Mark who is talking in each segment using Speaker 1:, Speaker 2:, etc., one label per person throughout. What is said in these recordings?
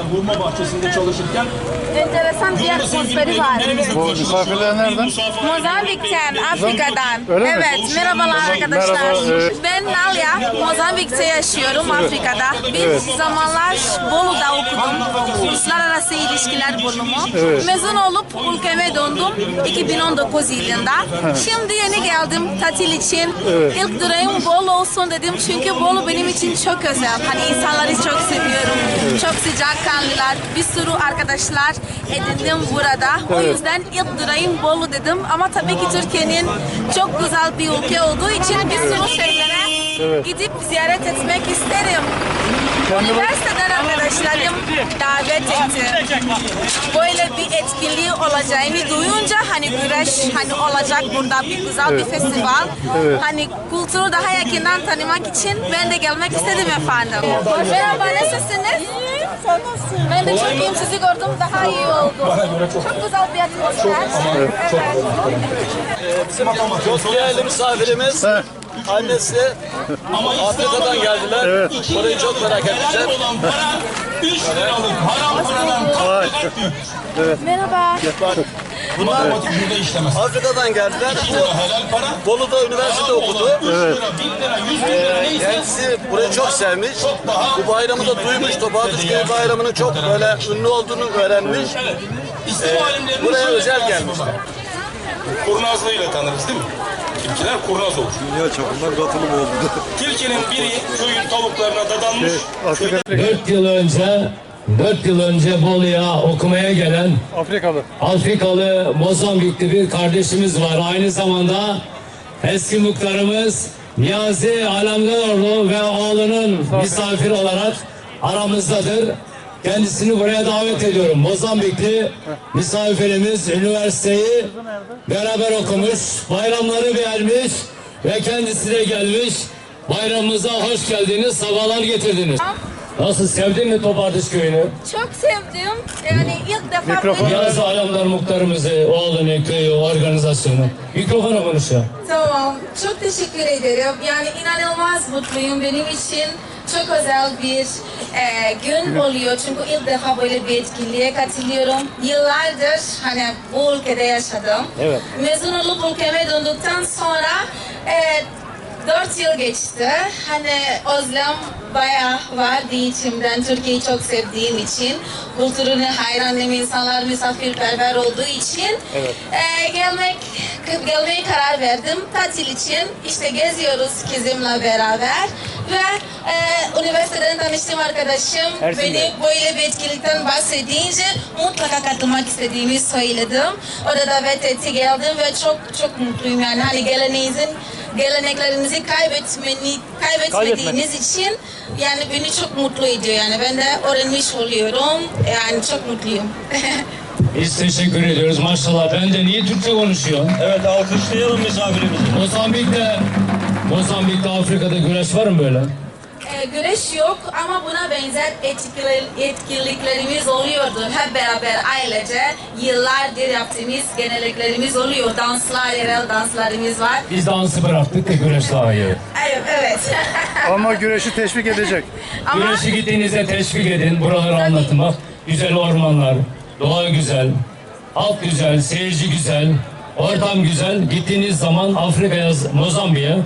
Speaker 1: zaten hurma bahçesinde çalışırken.
Speaker 2: Enteresan bir atmosferi var.
Speaker 3: Bu misafirler nereden?
Speaker 2: Mozambik'ten, Afrika'dan.
Speaker 3: Öyle mi?
Speaker 2: evet, merhabalar arkadaşlar.
Speaker 3: Merhaba, e-
Speaker 2: Ben Nalia, Mozambik'te yaşıyorum Afrika'da. Bir zamanlar Bolu'da okudum. Uluslararası İlişkiler bölümü.
Speaker 3: Evet.
Speaker 2: Mezun olup ülkeme döndüm 2019 yılında. Şimdi yeni geldim tatil için. İlk durağım Bolu olsun dedim çünkü Bolu benim için çok özel. Hani insanları çok seviyorum. Çok sıcakkanlılar. Bir sürü arkadaşlar edindim burada. O
Speaker 3: Evet.
Speaker 2: yüzden ilk durağım Bolu dedim. Ama tabii ki Türkiye'nin çok güzel bir ülke olduğu için bir sürü şeylere gidip ziyaret etmek isterim. Üniversiteden arkadaşlarım davet etti. Böyle bir etkinliği olacağını duyunca hani güreş hani olacak burada bir güzel bir festival. Hani kültürü daha yakından tanımak için ben de gelmek istedim efendim. Merhaba nasılsınız? Ben de çok iyiyim sizi gördüm daha iyi oldu. Çok güzel bir atmosfer. Evet.
Speaker 4: Çok değerli misafirimiz. Annesi Afrika'dan geldiler. Orayı çok merak etmişler.
Speaker 1: olan para 3 liralık haram paradan
Speaker 3: Vay.
Speaker 2: Merhaba.
Speaker 1: Bunlar.
Speaker 4: Afrika'dan geldiler.
Speaker 1: Bu helal para.
Speaker 4: Bolu'da üniversite okudu.
Speaker 1: 3 lira, 1000 lira, 100 bin lira neyse
Speaker 4: Kendisi burayı çok sevmiş. Bu bayramı da duymuş. Topatıç Köyü bayramının çok böyle ünlü olduğunu öğrenmiş.
Speaker 1: Alimlerinin
Speaker 4: buraya özel gelmişler.
Speaker 1: Kurnazlığıyla tanırız değil mi? Tilkiler kurnaz olur.
Speaker 5: Dünya çapında katılım oldu.
Speaker 1: Tilkinin biri köyün tavuklarına dadanmış.
Speaker 3: Afrika,
Speaker 6: 4 yıl önce 4 yıl önce Bolu'ya okumaya gelen
Speaker 3: Afrikalı.
Speaker 6: Afrikalı Mozambikli bir kardeşimiz var. Aynı zamanda eski muhtarımız Niyazi Alemdaroğlu ve oğlunun misafir olarak aramızdadır. Kendisini buraya davet ediyorum. Mozambikli misafirimiz üniversiteyi beraber okumuş, bayramları beğenmiş ve kendisi de gelmiş. Bayramımıza hoş geldiniz, sabahlar getirdiniz. Nasıl sevdin mi Topartış köyünü?
Speaker 2: Çok sevdim. Yani ilk defa
Speaker 3: Mikrofon-
Speaker 6: Yaz alemdar muhtarımızı, oğlunu, köyü, organizasyonu. Mikrofona konuş ya.
Speaker 2: Tamam. Çok teşekkür ederim. Yani inanılmaz mutluyum. Benim için çok özel bir e, gün oluyor. Çünkü ilk defa böyle bir etkinliğe katılıyorum. Yıllardır hani bu ülkede yaşadım.
Speaker 6: Evet.
Speaker 2: Mezun olup ülkeme döndükten sonra e, Dört yıl geçti. Hani özlem bayağı vardı içimden. Türkiye'yi çok sevdiğim için. Kültürüne hayranım, insanlar misafirperver olduğu için. Ee, gelmek, gelmeye karar verdim tatil için. İşte geziyoruz kızımla beraber. Ve e, üniversiteden tanıştığım arkadaşım beni böyle bir etkinlikten bahsedince mutlaka katılmak istediğimi söyledim. O da davet etti geldim ve çok çok mutluyum yani hani geleneğinizin geleneklerinizi kaybetmeni, kaybetmediğiniz için yani beni çok mutlu ediyor yani ben de öğrenmiş oluyorum yani çok mutluyum.
Speaker 6: Biz teşekkür ediyoruz maşallah. Ben de niye Türkçe konuşuyor?
Speaker 4: Evet alkışlayalım misafirimizi.
Speaker 6: Mozambik'te, Mozambik'te Afrika'da güreş var mı böyle?
Speaker 2: Ee, güreş yok ama buna benzer etkiler, etkinliklerimiz oluyordu. Hep beraber ailece yıllardır yaptığımız geleneklerimiz oluyor. Danslar, yerel danslarımız var.
Speaker 6: Biz dansı bıraktık da güreş daha iyi.
Speaker 2: Evet. evet.
Speaker 3: Ama güreşi teşvik edecek.
Speaker 2: ama
Speaker 6: Güreşi gittiğinizde teşvik edin. Buraları anlatın bak. Güzel ormanlar, doğa güzel, halk güzel, seyirci güzel, ortam güzel. Gittiğiniz zaman Afrika'ya, Mozambik'e,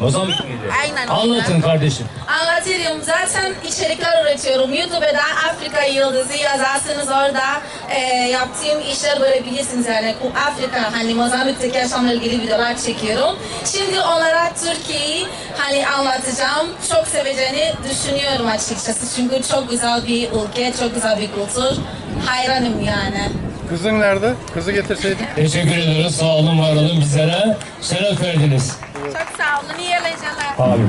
Speaker 6: Mozambik miydi?
Speaker 2: Aynen.
Speaker 6: Anlatın kardeşim.
Speaker 2: Anlatırım. Zaten içerikler üretiyorum. YouTube'da Afrika Yıldızı yazarsınız orada e, yaptığım işler görebilirsiniz. Yani bu Afrika hani Mozambik'teki yaşamla ilgili videolar çekiyorum. Şimdi onlara Türkiye'yi hani anlatacağım. Çok seveceğini düşünüyorum açıkçası. Çünkü çok güzel bir ülke, çok güzel bir kültür. Hayranım yani.
Speaker 3: Kızın nerede? Kızı getirseydin.
Speaker 6: Teşekkür ediyoruz. Sağ olun, var olun bizlere. Şeref verdiniz.
Speaker 2: Çok sağ olun. İyi eğlenceler.
Speaker 6: Abi.